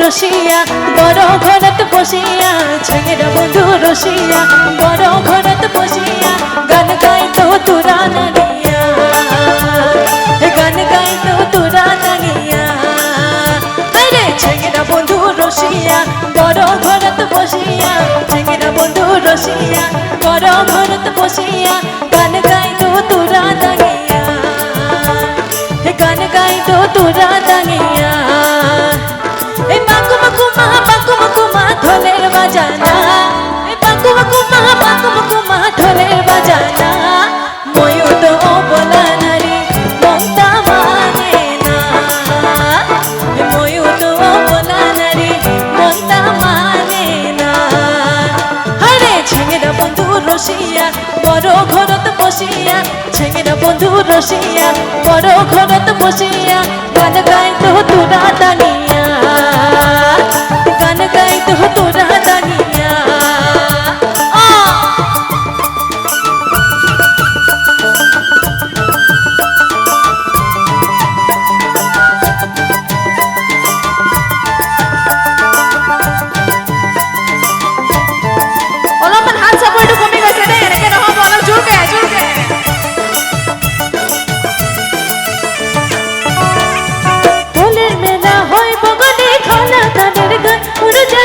রসিয়া, বড় ঘরত বসিয়া ছেড়া বন্ধু রসিয়া, বড় ঘরত বসিয়া, গান গাইতো তোরা নাগিয়া গান গাইতো তোরা নাগিয়া আরে ছেড়া বন্ধু রসিয়া, বড় ঘরত বসিয়া ছেড়া বন্ধু রসিয়া, বড় বসিয়া বসিয়া ছেঙেরা বন্ধু রসিয়া বড় ঘরত বসিয়া গান গাইতো তোরা দানিয়া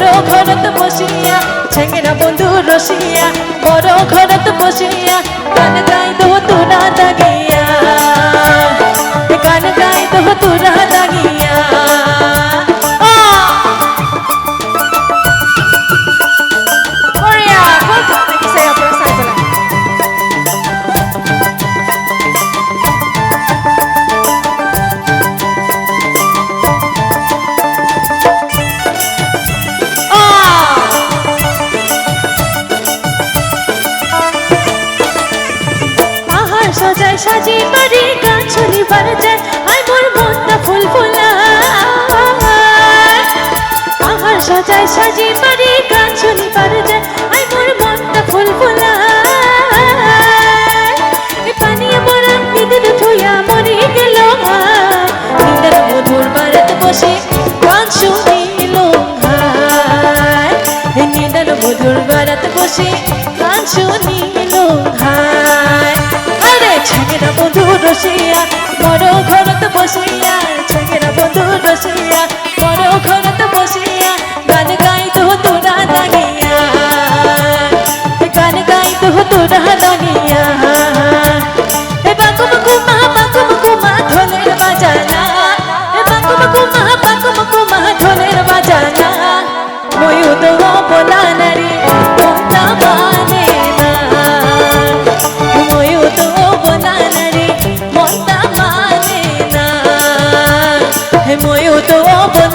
বড় ঘরত বসিয়া ছেঙ্গেরা বন্ধু রসিয়া বড় ঘরত বসিয়া সাজি বাড়ি গান শুনিবার যায় আই মোর মনটা ফুল ফুলা পাহাড় সজায় সাজি বাড়ি গান শুনিবার যায় আই মোর মনটা ফুল ফুলা মধুর বারাত বসে গান শুনিল হায় ছেগেরা বন্ধু রসিয়া, বড় ঘরত বসিয়া ছেগেরা বন্ধু রসিয়া, বড় ঘরত বসিয়া, গান গাইতো তোরা দাগিয়া গান গাইতো তোরা দাগিয়া এ বাকু বাকু মা বাকু বাকু মা ঢোলের বাজানা। এ বাকু বাকু মা বাকু বাকু ঢোলের বাজানা। ময়ূর বলা নারী। তো বলা